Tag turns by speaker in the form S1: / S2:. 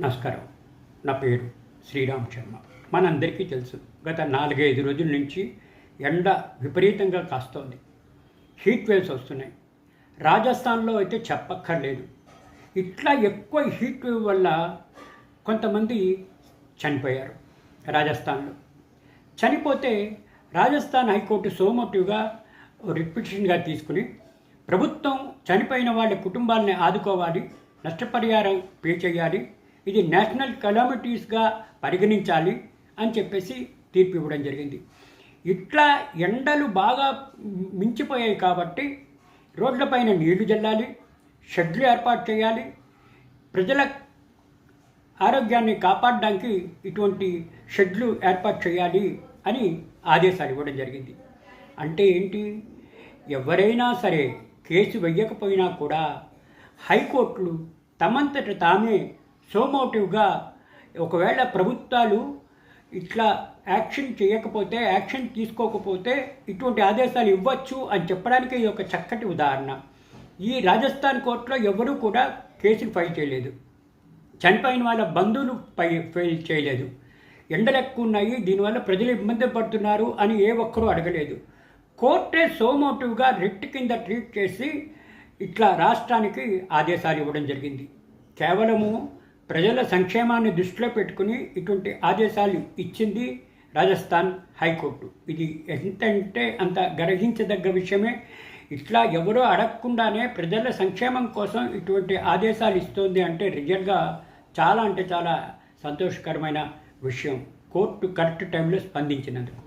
S1: నమస్కారం. నా పేరు శ్రీరామ్ శర్మ మనందరికీ తెలుసు గత నాలుగైదు రోజుల నుంచి ఎండ విపరీతంగా కాస్తోంది. హీట్ వేవ్స్ వస్తున్నాయి. రాజస్థాన్లో అయితే చెప్పక్కర్లేదు. ఇట్లా ఎక్కువ హీట్ వేవ్ వల్ల కొంతమంది చనిపోయారు రాజస్థాన్లో. చనిపోతే రాజస్థాన్ హైకోర్టు సోమోటివ్గా రిపిటిషన్గా తీసుకుని ప్రభుత్వం చనిపోయిన వాళ్ళ కుటుంబాలని ఆదుకోవాలి నష్టపరిహారం పే చేయాలి ఇది నేషనల్ కెలామిటీస్గా పరిగణించాలి అని చెప్పేసి తీర్పు ఇవ్వడం జరిగింది. ఇట్లా ఎండలు బాగా మించిపోయాయి కాబట్టి రోడ్లపైన నీళ్ళు జల్లాలి షెడ్లు ఏర్పాటు చేయాలి ప్రజల ఆరోగ్యాన్ని కాపాడడానికి ఇటువంటి షెడ్లు ఏర్పాటు చేయాలి అని ఆదేశాలు ఇవ్వడం జరిగింది. అంటే ఏంటి? ఎవరైనా సరే కేసు వెయ్యకపోయినా కూడా హైకోర్టులు తమంతట తామే సోమోటివ్గా ఒకవేళ ప్రభుత్వాలు ఇట్లా యాక్షన్ చేయకపోతే యాక్షన్ తీసుకోకపోతే ఇటువంటి ఆదేశాలు ఇవ్వచ్చు అని చెప్పడానికి ఇది ఒక చక్కటి ఉదాహరణ. ఈ రాజస్థాన్ కోర్టులో ఎవరూ కూడా కేసులు ఫైల్ చేయలేదు. చనిపోయిన వాళ్ళ బంధువులు పై ఫైల్ చేయలేదు. ఎండలు ఎక్కువ ఉన్నాయి దీనివల్ల ప్రజలు ఇబ్బంది పడుతున్నారు అని ఏ ఒక్కరూ అడగలేదు. కోర్టే సోమోటివ్గా రిట్ కింద ట్రీట్ చేసి ఇట్లా రాష్ట్రానికి ఆదేశాలు ఇవ్వడం జరిగింది. కేవలము ప్రజల సంక్షేమాన్ని దృష్టిలో పెట్టుకుని ఇటువంటి ఆదేశాలు ఇచ్చింది రాజస్థాన్ హైకోర్టు. ఇది ఎంత అంటే అంత గ్రహించదగ్గ విషయమే. ఇట్లా ఎవరో అడగకుండానే ప్రజల సంక్షేమం కోసం ఇటువంటి ఆదేశాలు ఇస్తుంది అంటే రిజల్ట్గా చాలా అంటే చాలా సంతోషకరమైన విషయం. కోర్టు కరెక్ట్ టైంలో స్పందించినందుకు.